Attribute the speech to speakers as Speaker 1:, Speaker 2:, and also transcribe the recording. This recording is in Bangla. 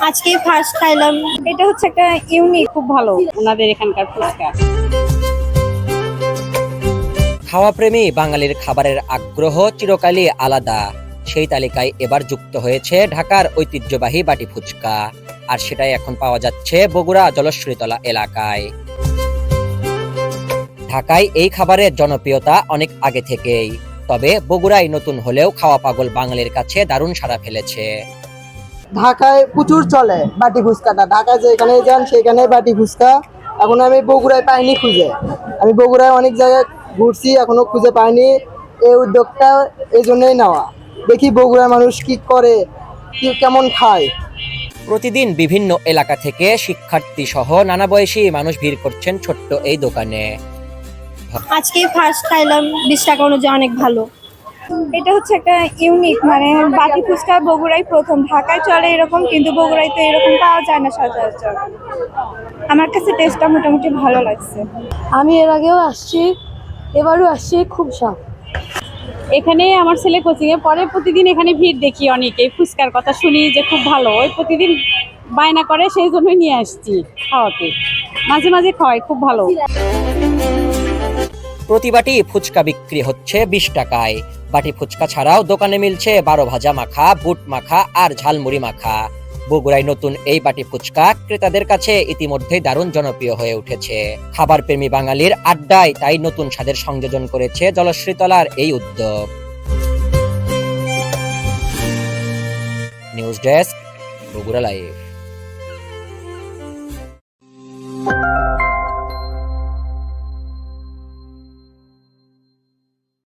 Speaker 1: আজকে ফার্স্ট খাইলাম।
Speaker 2: এটা হচ্ছে একটা ইউনিক খুব ভালো। ওনাদের এখানকার ফুচকা।
Speaker 3: খাওয়াপ্রেমী বাঙালির খাবারের আগ্রহ চিরকালই আলাদা। সেই তালিকায় এবার যুক্ত হয়েছে ঢাকার ঐতিহ্যবাহী বাটি ফুচকা। আর সেটাই এখন পাওয়া যাচ্ছে বগুড়া জলশ্রীতলা এলাকায়। ঢাকায় এই খাবারের জনপ্রিয়তা অনেক আগে থেকেই। তবে বগুড়ায় নতুন হলেও খাওয়া পাগল বাঙালির কাছে দারুণ সাড়া ফেলেছে।
Speaker 4: ঢাকায় প্রচুর চলে বাটি ফুচকাটা। ঢাকায় যেখানে যান সেখানে বাটি ফুচকা। এখন আমি বগুড়ায় পাইনি খুঁজে। আমি বগুড়ায় অনেক জায়গায় ঘুরছি এখনও খুঁজে পাইনি। এই উদ্যোগটা এই জন্যই নেওয়া। দেখি বগুড়ার মানুষ কি করে কি কেমন খায়।
Speaker 3: প্রতিদিন বিভিন্ন এলাকা থেকে শিক্ষার্থী সহ নানা বয়সী মানুষ ভিড় করছেন ছোট্ট এই দোকানে।
Speaker 1: আজকে ফার্স্ট খাইলাম বিশ টাকা অনুযায়ী অনেক ভালো।
Speaker 2: এটা হচ্ছে একটা ইউনিক মানে বাটি ফুচকা বগুড়াই প্রথম। ঢাকায় চলে এরকম কিন্তু বগুড়াই তো এরকম পাওয়া যায় না সচরাচর। আমার কাছে টেস্টটা মোটামুটি ভালো লাগছে।
Speaker 5: আমি এর আগেও আসছি এবারও আসছি খুব শখ।
Speaker 2: এখানে আমার ছেলে কোচিং এ পরে প্রতিদিন এখানে ভিড় দেখি অনেক ফুচকার কথা শুনি যে খুব ভালো। ওই প্রতিদিন বায়না করে সেই জন্যই নিয়ে আসছি খাওয়াতে। মাঝে মাঝে খাওয়াই খুব ভালো।
Speaker 3: প্রতি বাটি ফুচকা বিক্রি হচ্ছে বিশ টাকায়। বাটি ফুচকা ছাড়াও দোকানে মিলছে বারো ভাজা মাখা, বুট মাখা আর ঝালমুড়ি মাখা। বগুড়ায় নতুন এই বাটি ফুচকা ক্রেতাদের কাছে ইতিমধ্যেই দারুণ জনপ্রিয় হয়ে উঠেছে। খাবার প্রেমী বাঙালির আড্ডায় তাই নতুন স্বাদের সংযোজন করেছে জলশ্রীতলার এই উদ্যোগ। News desk, Bogura live.